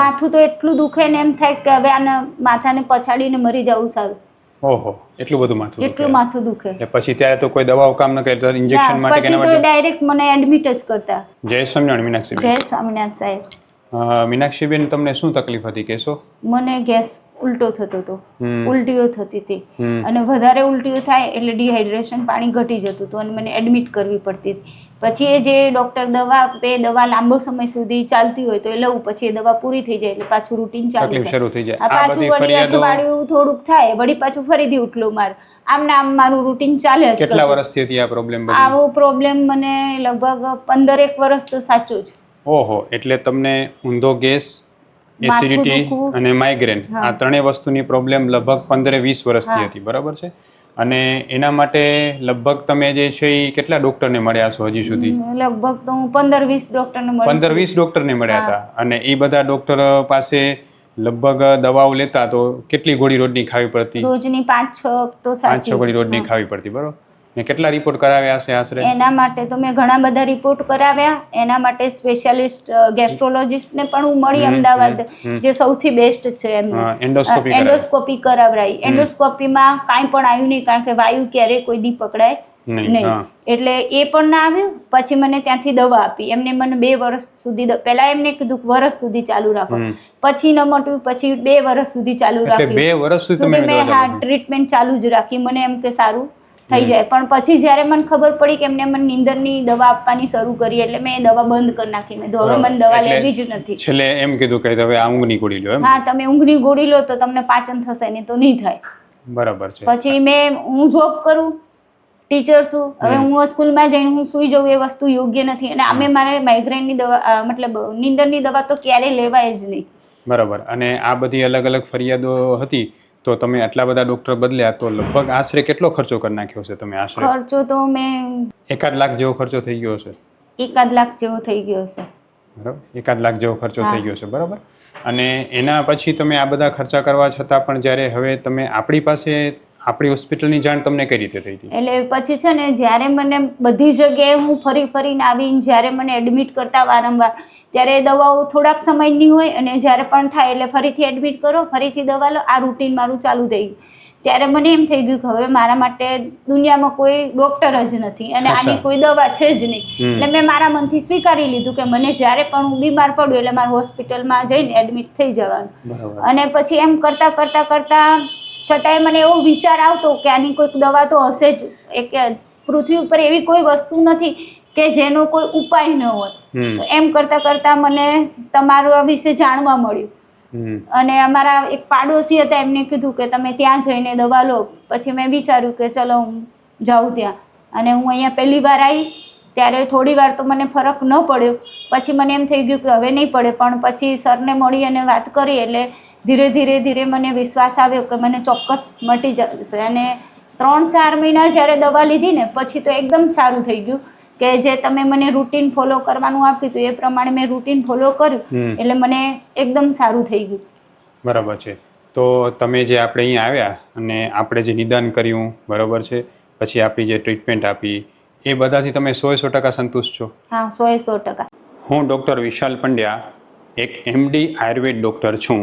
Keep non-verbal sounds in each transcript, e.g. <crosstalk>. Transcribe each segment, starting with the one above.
માથું તો એટલું દુખે ને એમ થાય કે હવે આને માથાને પછાડીને મરી જવું સારું. ઓહો એટલું બધું માથું એટલું માથું દુખે. એટલે પછી ત્યારે તો કોઈ દવાઓ કામ ન કરે ઇન્જેક્શન માટે કે પછી તો ડાયરેક્ટ મને એડમિટ જ કરતા. જય સ્વામિનારાયણ મીનાક્ષી જય સ્વામિનારાયણ સાહેબ. મીનાક્ષીબેન તમને શું તકલીફ હતી? કહેશો. મને ગેસ ઉલટો થતો હતો. ઉલટીઓ થતી હતી. અને વધારે ઉલટીઓ થાય એટલે ડિહાઇડ્રેશન પાણી ઘટી જતું હતું અને મને એડમિટ કરવી પડતી હતી. પછી એ જે ડૉક્ટર દવા આપે દવા લાંબો સમય સુધી ચાલતી હોય તો એ લઉં. પછી એ દવા પૂરી થઈ જાય એટલે પાછું રૂટીન ચાલુ શરૂ થઈ જાય. પાછું વળી અઠવાડિયું થોડુંક થાય વળી પાછું ફરીથી ઉઠલું માર. આમ ને આમ મારું રૂટીન ચાલે છે કેટલા વર્ષથી હતી આ પ્રોબ્લેમ આવો પ્રોબ્લેમ મને લગભગ પંદરેક વર્ષ તો સાચો જ. ઓહો એટલે તમને ઊંધો ગેસ એસિડિટી અને માઇગ્રેન આ ત્રણેય વસ્તુની પ્રોબ્લેમ લગભગ પંદરે વીસ વર્ષથી હતી બરાબર છે? અને એના માટે લગભગ તમે જે છે એ કેટલા ડોક્ટરને મળ્યા છો હજી સુધી? લગભગ તો હું પંદર વીસ ડોક્ટરને પંદર વીસ ડોક્ટરને મળ્યા હતા. અને એ બધા ડોક્ટર પાસે લગભગ દવાઓ લેતા તો કેટલી ગોળી રોજની ખાવી પડતી? રોજની પાંચ છ તો પાંચ છ ગોળી રોજની ખાવી પડતી બરોબર? ને કેટલા રિપોર્ટ કરાવ્યા હશે આશરે? એના માટે તો મેં ઘણા બધા રિપોર્ટ કરાવ્યા. એના માટે સ્પેશિયાલિસ્ટ ગેસ્ટ્રોલોજિસ્ટને પણ હું મળી અમદાવાદ. જે સૌથી બેસ્ટ છે કરાવી. એન્ડોસ્કોપી કરાવરાઈ એન્ડોસ્કોપીમાં કાંઈ પણ આવ્યું નહીં કારણ કે વાયુ ક્યારેય કોઈ દી પકડાય નહીં, એટલે એ પણ ના આવ્યું. પછી મને ત્યાંથી દવા આપી. એમને મને બે વર્ષ સુધી પહેલા એમને કીધું કે વર્ષ સુધી ચાલુ રાખો. પછી ન મટ્યું પછી બે વર્ષ સુધી ચાલુ રાખ્યું. બે વર્ષ સુધી મેં હા ટ્રીટમેન્ટ ચાલુ જ રાખી. મને એમ કે સારું. થઈ જાય. પણ પછી જ્યારે મને ખબર પડી કે એમને મને નીંદરની દવા આપવાની શરૂ કરી એટલે મેં દવા બંધ કરી નાખી. મેં હવે મને દવા લેવી જ નથી. છેલ્લે એમ કીધું કે હવે આ ઊંઘની ગોળી લો હા તમે ઊંઘની ગોળી લો તો તમને પાચન થશે નહીં તો નહીં થાય. બરાબર છે. પછી મેં હું જોબ કરું ટીચર છું. હવે. હું સ્કૂલમાં જઈને હું સૂઈ જઉં એ વસ્તુ યોગ્ય નથી. અને આમે મારે માઇગ્રેનની દવા મતલબ નીંદરની દવા તો ક્યારેય લેવાય જ નહીં. બરાબર. અને આ બધી અલગ અલગ ફરિયાદો હતી તો તમે આટલા બધા ડોક્ટર બદલ્યા તો લગભગ આશરે કેટલો ખર્ચો કરી નાખ્યો છે તમે આશરે? ખર્ચો તો મેં એકાદ લાખ જેવો ખર્ચો થઈ ગયો છે એકાદ લાખ જેવો થઈ ગયો છે બરાબર? એકાદ લાખ જેવો ખર્ચો થઈ ગયો છે બરાબર? અને એના પછી તમે આ બધા ખર્ચા કરવા છતાં પણ જ્યારે હવે તમે આપણી પાસે આપણી હોસ્પિટલની જાણ તમને કઈ રીતે થઈ હતી? એટલે પછી છે ને જ્યારે મને બધી જગ્યાએ હું ફરી ફરીને આવીને જ્યારે મને એડમિટ કરતા વારંવાર ત્યારે દવાઓ થોડાક સમયની હોય અને જ્યારે પણ થાય એટલે ફરીથી એડમિટ કરો ફરીથી દવા લો આ રૂટીન મારું ચાલુ થઈ ગયું. ત્યારે મને એમ થઈ ગયું કે હવે મારા માટે દુનિયામાં કોઈ ડોક્ટર જ નથી અને આની કોઈ દવા છે જ નહીં. એટલે મેં મારા મનથી સ્વીકારી લીધું કે મને જ્યારે પણ હું બીમાર પડું એટલે મારે હોસ્પિટલમાં જઈને એડમિટ થઈ જવાનું. અને પછી એમ કરતાં કરતાં કરતાં છતાંય મને એવો વિચાર આવતો કે આની કોઈક દવા તો હશે જ. એક પૃથ્વી ઉપર એવી કોઈ વસ્તુ નથી કે જેનો કોઈ ઉપાય ન હોય. તો એમ કરતાં કરતાં મને તમારા વિશે જાણવા મળ્યું. અને અમારા એક પાડોશી હતા એમને કીધું કે તમે ત્યાં જઈને દવા લો. પછી મેં વિચાર્યું કે ચલો હું જાઉં ત્યાં. અને હું અહીંયા પહેલી વાર આવી ત્યારે થોડી વાર તો મને ફરક ન પડ્યો. પછી મને એમ થઈ ગયું કે હવે નહીં પડે. પણ પછી સરને મળી અને વાત કરી એટલે ધીરે ધીરે ધીરે મને વિશ્વાસ આવ્યો કે મને ચોક્કસ મટી જશે. અને ત્રણ ચાર મહિના જ્યારે દવા લીધી ને પછી તો એકદમ સારું થઈ ગયું કે જે તમે મને રૂટીન ફોલો કરવાનું આપ્યું હતું એ પ્રમાણે મેં રૂટીન ફોલો કર્યું એટલે મને એકદમ સારું થઈ ગયું. બરાબર છે. તો તમે જે આપણે અહીંયા આવ્યા અને આપણે જે નિદાન કર્યું બરાબર છે પછી આપણી જે ટ્રીટમેન્ટ આપી એ બધાથી તમે સો સો ટકા સંતુષ્ટ છો? હા સો સો ટકા. હું ડૉક્ટર વિશાલ પંડ્યા એક એમડી આયુર્વેદ ડૉક્ટર છું.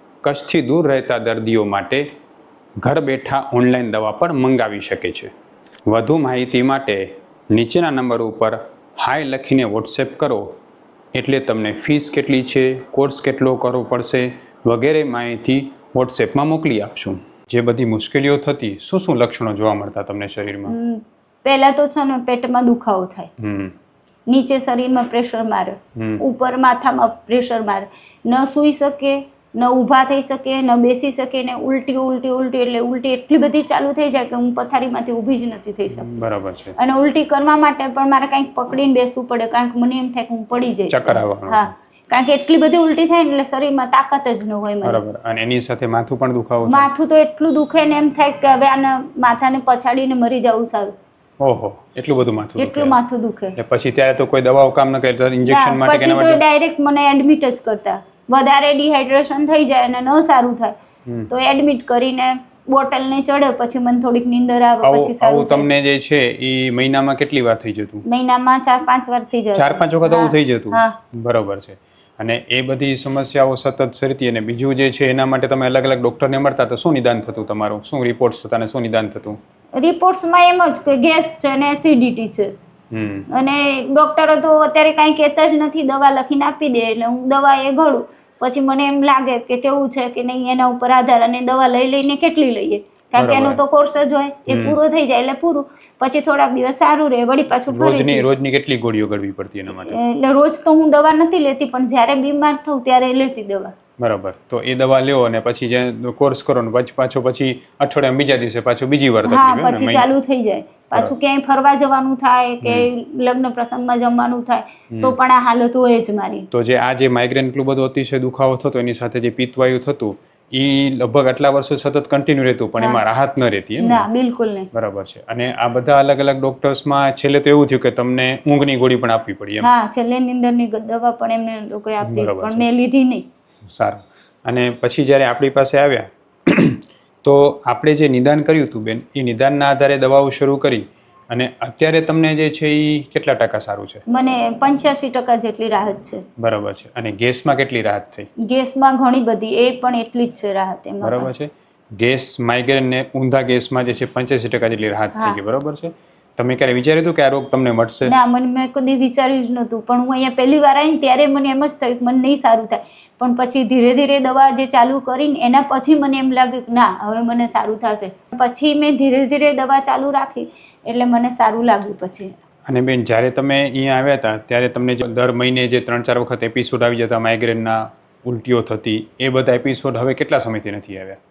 કચ્છથી દૂર રહેતા દર્દીઓ માટે ઘર બેઠા ઓનલાઈન દવા પણ મંગાવી શકે છે. વધુ માહિતી માટે નીચેના નંબર ઉપર હાય લખીને વોટ્સએપ કરો. એટલે તમને ફીસ કેટલી છે કોર્સ કેટલો કરવો પડશે વગેરે માહિતી વોટ્સએપમાં મોકલી આપશું. જે બધી મુશ્કેલીઓ થતી શું શું લક્ષણો જોવા મળતા તમને શરીરમાં? પહેલા તો છે ને પેટમાં દુખાવો થાય. નીચે શરીરમાં પ્રેશર મારે. ઉપર માથામાં પ્રેશર મારે. ન સૂઈ શકે ન ઊભા થઈ શકે ન બેસી શકે ને ઉલટી ઉલટી ઉલટી એટલે ઉલટી એટલી બધી ચાલુ થઈ જાય કે હું પથારીમાંથી ઊભી જ નથી થઈ શકતી. બરાબર છે. અને ઉલટી કરવા માટે પણ મારે કંઈક પકડીને બેસવું પડે કારણ કે મને એમ થાય કે હું પડી જઈશ. ચક્કર હા કારણ કે એટલી બધી ઉલટી થાય ને એટલે શરીરમાં તાકાત જ ન હોય બરાબર. અને એની સાથે માથું પણ દુખાવો માથું તો એટલું દુખે ને એમ થાય કે હવે આના માથાને પછાડીને મરી જવું સારું. ઓહો એટલું બધું માથું એટલું માથું દુખે. એટલે પછી ત્યારે તો કોઈ દવાઓ કામ ન કરે ઇન્જેક્શન માટે કે પછી તો ડાયરેક્ટ મને એડમિટ જ કરતા. વધારે ડિહાઇડ્રેશન થઈ જાય અને ન સારું થાય તો એડમિટ કરીને બોટલ ને ચડે પછી મને થોડીક નીંદર આવે પછી સારું તમને જે છે એ મહિનામાં કેટલી વાર થઈ જતું? મહિનામાં ચાર પાંચ વાર થઈ જાય ચાર પાંચ વખત આવું થઈ જતું? બરોબર છે. અને એ બધી સમસ્યાઓ સતત સરતી અને બીજું જે છે એના માટે તમે અલગ અલગ ડોક્ટરને મળતા તો શું નિદાન થતું તમારું? શું રિપોર્ટ્સ થતા અને શું નિદાન થતું? રિપોર્ટ્સમાં એમ જ કે ગેસ છે ને એસિડિટી છે. હમ. અને ડોક્ટરો તો અત્યારે કાંઈ કહેતા જ નથી દવા લખીને આપી દે એટલે હું દવા એ ઘડું. પછી મને એમ લાગે કે કેવું છે કે નહીં એના ઉપર આધાર અને દવા લઈ લઈને કેટલી લઈએ? કારણ કે એનો તો કોર્સ જ હોય એ. પૂરો થઈ જાય એટલે પૂરું. પછી થોડાક દિવસ સારું રહે વળી પાછું રોજની રોજની કેટલી ગોળીઓ કરવી પડતી એના માટે? એટલે રોજ તો હું દવા નથી લેતી પણ જ્યારે બીમાર થઉં ત્યારે લેતી દવા. બરાબર. તો એ દવા લ્યો અને પછી જે કોર્સ કરો ને પછી પાછો પછી અઠવાડિયા બીજા દિવસે પાછો બીજી વાર હા? પછી ચાલુ થઈ જાય. પાછું ક્યાંય ફરવા જવાનું થાય કે લગ્ન પ્રસંગમાં જમવાનું થાય તો પણ આ હાલત હોય જ મારી. તો જે આ જે માઇગ્રેન એટલું બધું અતિશય દુખાવો થતો એની સાથે જે પિત્તવાયુ થતું એ લગભગ આટલા વર્ષો સતત કન્ટિન્યુ રહેતું પણ એમાં રાહત ન રહેતી ના. બિલકુલ નહીં. બરાબર છે. અને આ બધા અલગ અલગ ડોક્ટર્સમાં છેલ્લે તો એવું થયું કે તમને ઊંઘની ગોળી પણ આપવી પડી હા છેલ્લે નીંદરની દવા પણ એમને લોકોએ આપી પણ મેં લીધી નહીં. સારું. અને પછી જ્યારે આપણી પાસે આવ્યા <clears throat> તો આપણે જે નિદાન કર્યું હતું બેન એ નિદાનના આધારે દવાઓ શરૂ કરી અને અત્યારે તમને જે છે એ કેટલા ટકા સારું છે? મને પંચ્યાસી ટકા જેટલી રાહત છે. બરાબર છે. અને ગેસમાં કેટલી રાહત થઈ? ગેસમાં ઘણી બધી એ પણ એટલી જ છે રાહત એમાં બરાબર છે. ગેસ માઇગ્રેન ને ઊંધા ગેસમાં જે છે પંચ્યાસી ટકા જેટલી રાહત થઈ ગઈ. બરાબર છે. તમે ક્યારે વિચાર્યું હતું કે આ રોગ તમને મળશે? ના મને મેં કદી વિચાર્યું જ નહોતું. પણ હું અહીંયા પહેલી વાર આવીને ત્યારે મને એમ જ થયું કે મને નહીં સારું થાય. પણ પછી ધીરે ધીરે દવા જે ચાલુ કરીને એના પછી મને એમ લાગ્યું કે ના હવે મને સારું થશે. પછી મેં ધીરે ધીરે દવા ચાલુ રાખી એટલે મને સારું લાગ્યું પછી. અને બેન જ્યારે તમે અહીંયા આવ્યા હતા ત્યારે તમને જે દર મહિને જે ત્રણ ચાર વખત એપિસોડ આવી જતા માઇગ્રેનના ઉલટીઓ થતી એ બધા એપિસોડ હવે કેટલા સમયથી નથી આવ્યા?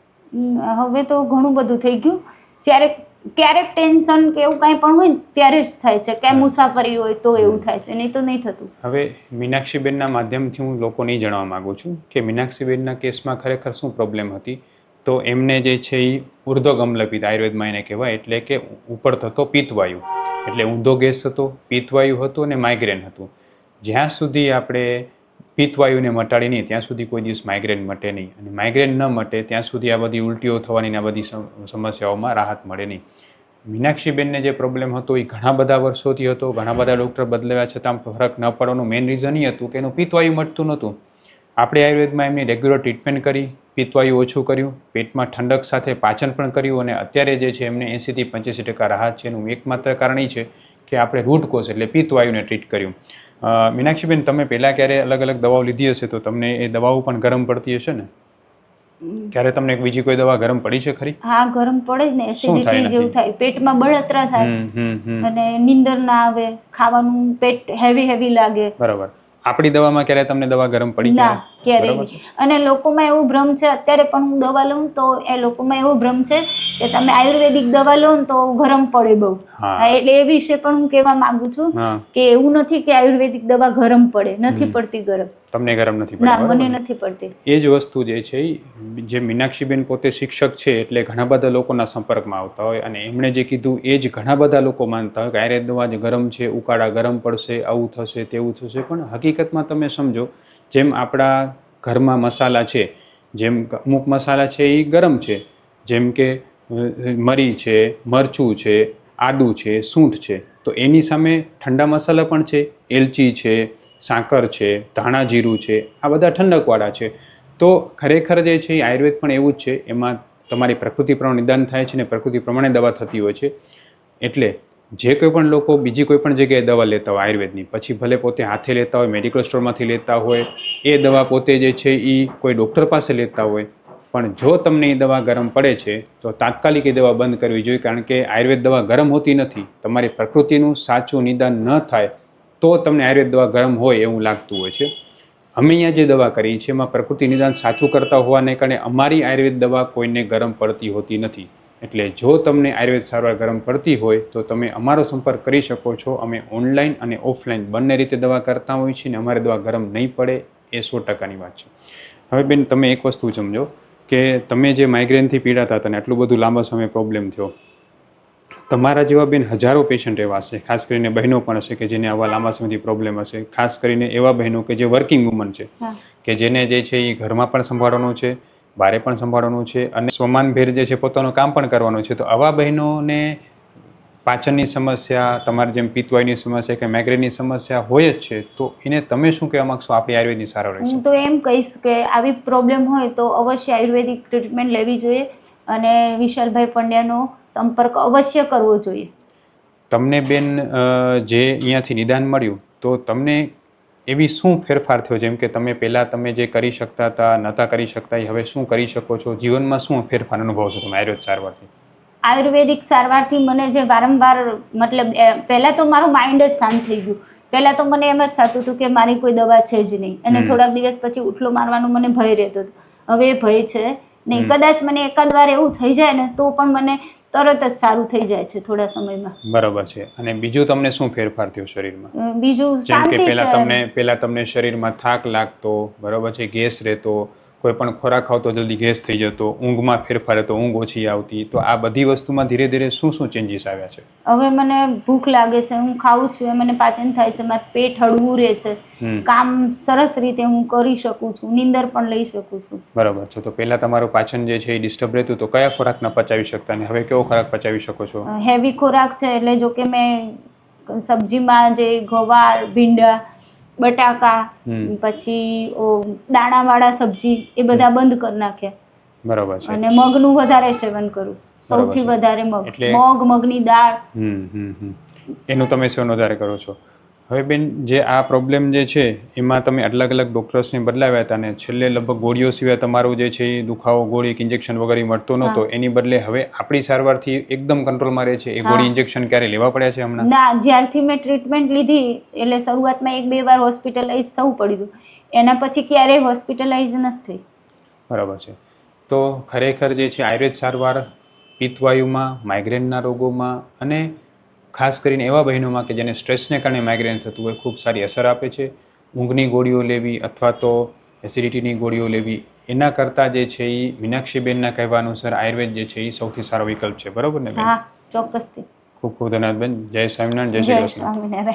હવે તો ઘણું બધું થઈ ગયું. જ્યારે ક્યારેક ટેન્શન કે એવું કાંઈ પણ હોય ને ત્યારે જ થાય છે. કે મુસાફરી હોય તો એવું થાય છે. નહીં તો નહીં થતું. હવે મીનાક્ષીબેનના માધ્યમથી હું લોકોને જણાવવા માગું છું કે મીનાક્ષીબેનના કેસમાં ખરેખર શું પ્રોબ્લેમ હતી? તો એમને જે છે એ ઉર્ધ્વગમલપિત આયુર્વેદમાં એને કહેવાય એટલે કે ઉપર થતો પિત્તવાયુ. એટલે ઊંધો ગેસ હતો પિત્તવાયુ હતું અને માઇગ્રેન હતું. જ્યાં સુધી આપણે પિત્તવાયુને મટાડી નહીં ત્યાં સુધી કોઈ દિવસ માઇગ્રેન મટે નહીં. અને માઇગ્રેન ન મટે ત્યાં સુધી આ બધી ઉલટીઓ થવાની આ બધી સમસ્યાઓમાં રાહત મળે નહીં. મીનાક્ષીબેનને જે પ્રોબ્લેમ હતો એ ઘણા બધા વર્ષોથી હતો. ઘણા બધા ડૉક્ટર બદલાવ્યા છતાં ફરક ન પડવાનું. મેઇન રીઝન એ હતું કે એનું પિત્તવાયુ મટતું નહોતું. આપણે આયુર્વેદમાં એમની રેગ્યુલર ટ્રીટમેન્ટ કરી, પિત્તવાયુ ઓછું કર્યું, પેટમાં ઠંડક સાથે પાચન પણ કર્યું અને અત્યારે જે છે એમને એંસીથી પંચ્યાસી ટકા રાહત છે. એનું એકમાત્ર કારણ એ છે કે આપણે રૂટ એટલે પિત્તવાયુને ટ્રીટ કર્યું. મીનાક્ષીબેન તમે પહેલાં ક્યારે અલગ અલગ દવાઓ લીધી હશે તો તમને એ દવાઓ પણ ગરમ પડતી હશે ને? ક્યારે તમને બીજી કોઈ દવા ગરમ પડી છે ખરી? હા ગરમ પડે જ ને એસિડિટી જેવું થાય પેટમાં બળતરા થાય. અને નીંદર ના આવે ખાવાનું પેટ હેવી હેવી લાગે. બરાબર. આપણી દવામાં ક્યારે તમને દવા ગરમ પડી ના? ક્યારેય નહીં. અને લોકોમાં એવો ભ્રમ છે અત્યારે પણ હું દવા લઉં તો એ લોકોમાં એવો ભ્રમ છે કે તમે આયુર્વેદિક દવા લો ને તો ગરમ પડે બહુ. એટલે એ વિશે પણ હું કહેવા માંગુ છું કે એવું નથી કે આયુર્વેદિક દવા ગરમ પડે નથી પડતી ગરમ. તમને ગરમ નથી ના પડતી મને નથી પડતી. એ જ વસ્તુ જે છે જે મીનાક્ષીબેન પોતે શિક્ષક છે એટલે ઘણા બધા લોકોના સંપર્કમાં આવતા હોય અને એમણે જે કીધું એ જ ઘણા બધા લોકો માનતા હોય કે આયુર્વેદ દવા જ ગરમ છે ઉકાળા ગરમ પડશે આવું થશે તેવું થશે. પણ હકીકતમાં તમે સમજો જેમ આપણા ઘરમાં મસાલા છે, જેમ અમુક મસાલા છે એ ગરમ છે, જેમ કે મરી છે, મરચું છે, આદુ છે, સૂંઠ છે, તો એની સામે ઠંડા મસાલા પણ છે, એલચી છે, સાકર છે, ધાણા જીરું છે, આ બધા ઠંડકવાળા છે. તો ખરેખર જે છે આયુર્વેદ પણ એવું જ છે, એમાં તમારી પ્રકૃતિ પ્રમાણે નિદાન થાય છે ને પ્રકૃતિ પ્રમાણે દવા થતી હોય છે. એટલે જે કોઈ પણ લોકો બીજી કોઈ પણ જગ્યાએ દવા લેતા હોય, આયુર્વેદની. પછી ભલે પોતે હાથે લેતા હોય મેડિકલ સ્ટોરમાંથી લેતા હોય, એ દવા પોતે જે છે એ કોઈ ડૉક્ટર પાસે લેતા હોય. પણ જો તમને એ દવા ગરમ પડે છે, તો તાત્કાલિક એ દવા બંધ કરવી જોઈએ, કારણ કે આયુર્વેદ દવા ગરમ હોતી નથી. તમારી પ્રકૃતિનું સાચું નિદાન ન થાય, તો તમને આયુર્વેદ દવા ગરમ હોય એવું લાગતું હોય છે. અમે અહીંયા જે દવા કરી છે એમાં પ્રકૃતિ નિદાન સાચું કરતા હોવાને કારણે અમારી આયુર્વેદ દવા કોઈને ગરમ પડતી હોતી નથી. એટલે જો તમને આયુર્વેદ સારવાર ગરમ પડતી હોય તો તમે અમારો સંપર્ક કરી શકો છો. અમે ઓનલાઈન અને ઓફલાઈન બંને રીતે દવા કરતા હોઈએ છીએ અને અમારી દવા ગરમ નહીં પડે એ સો ટકાની વાત છે. હવે બેન તમે એક વસ્તુ સમજો કે તમે જે માઇગ્રેનથી પીડાતા હતા ને આટલું બધું લાંબા સમય પ્રોબ્લેમ થયો. તમારા જેવા બેન હજારો પેશન્ટ એવા હશે ખાસ કરીને બહેનો પણ હશે કે જેને આવા લાંબા સમયથી પ્રોબ્લેમ હશે. ખાસ કરીને એવા બહેનો કે જે વર્કિંગ વુમન છે કે જેને જે છે એ ઘરમાં પણ સંભાળવાનું છે બારે પણ સંભાળવાનું છે અને સ્વમાનભેર જે છે પોતાનું કામ પણ કરવાનું છે. તો આવા બહેનોને પાચનની સમસ્યા તમારી જેમ પિત્તવાયની સમસ્યા કે માઇગ્રેનની સમસ્યા હોય જ છે તો એને તમે શું કહેવા માગશો? આપણી આયુર્વેદની સારો રહેશે હું તો એમ કહીશ કે આવી પ્રોબ્લેમ હોય તો અવશ્ય આયુર્વેદિક ટ્રીટમેન્ટ લેવી જોઈએ અને વિશાલભાઈ પંડ્યાનો સંપર્ક અવશ્ય કરવો જોઈએ. તમને બેન જે અહીંયાથી નિદાન મળ્યું તો તમને એવી શું ફેરફાર થયો? જેમ કે તમે પહેલાં તમે જે કરી શકતા હતા નહોતા કરી શકતા એ હવે શું કરી શકો છો? જીવનમાં શું ફેરફાર અનુભવો છો તમે આયુર્વેદ સારવારથી? આયુર્વેદિક સારવારથી મને જે વારંવાર મતલબ પહેલાં તો મારું માઇન્ડ જ શાંત થઈ ગયું. પહેલાં તો મને એમ જ થતું હતું કે મારી કોઈ દવા છે જ નહીં. અને થોડાક દિવસ પછી ઉઠલો મારવાનો મને ભય રહેતો હતો. હવે ભય છે નહીં કદાચ મને એકાદ વાર એવું થઈ જાય ને તો પણ મને તરત જ સારું થઈ જાય છે થોડા સમયમાં. બરાબર છે. અને બીજું તમને શું ફેરફાર થયો શરીરમાં? બીજું શાંતિ પહેલા છે. તમને પહેલા તમને શરીરમાં થાક લાગતો બરાબર છે ગેસ રહેતો કોઈ પણ ખોરાક ખાવ તો જલ્દી ગેસ થઈ જતો ઊંઘમાં ફેરફાર હતો ઊંઘ ઓછી આવતી તો આ બધી વસ્તુમાં ધીરે ધીરે શું શું ચેન્જીસ આવ્યા છે? હવે મને ભૂખ લાગે છે હું ખાઉં છું એ મને પાચન થાય છે મારું પેટ હળવું રહે છે. કામ સરસ રીતે હું કરી શકું છું નીંદર પણ લઈ શકું છું. બરાબર છે તો પહેલા તમારું પાચન જે છે એ ડિસ્ટર્બ રહેતું તો કયા ખોરાક ન પચાવી શકતા ને હવે કેવો ખોરાક પચાવી શકો છો? હેવી ખોરાક છે એટલે જો કે મેં સબ્જીમાં જે ગવાર ભીંડા બટાકા પછી દાણા દાણાવાળા સબ્જી એ બધા બંધ કરી નાખ્યા. બરાબર છે. અને મગનું વધારે સેવન કરું. સૌથી વધારે મગ. મગ મગની દાળ. એનું તમે સેવન વધારે કરો છો. હવે બેન જે આ પ્રોબ્લેમ જે છે એમાં તમે અલગ અલગ ડૉક્ટર્સને બદલાવ્યા હતા ને છેલ્લે લગભગ ગોળીઓ સિવાય તમારું જે છે એ દુખાવો ગોળી કે ઇન્જેક્શન વગેરે મળતો નહોતો. એની બદલે હવે આપણી સારવારથી એકદમ કંટ્રોલમાં રહે છે. એ ગોળી ઇન્જેક્શન ક્યારે લેવા પડ્યા છે હમણાં? ના જ્યારથી મેં ટ્રીટમેન્ટ લીધી એટલે શરૂઆતમાં એક બે વાર હોસ્પિટલાઇઝ થવું પડ્યું એના પછી ક્યારેય હોસ્પિટલાઇઝ નથી. બરાબર છે. તો ખરેખર જે છે આયુર્વેદ સારવાર પિત્તવાયુમાં માઇગ્રેનના રોગોમાં અને ખાસ કરીને એવા બહેનોમાં કે જેને સ્ટ્રેસને કારણે માઇગ્રેન થતું હોય ખૂબ સારી અસર આપે છે. ઊંઘની ગોળીઓ લેવી અથવા તો એસિડિટીની ગોળીઓ લેવી એના કરતાં જે છે એ મીનાક્ષીબેનના કહેવા અનુસાર આયુર્વેદ જે છે એ સૌથી સારો વિકલ્પ છે. બરોબર ને બેન? ચોક્કસથી. ખૂબ ખૂબ ધન્યવાદ બેન. જય સ્વામિનારાયણ જય શ્રી કૃષ્ણ.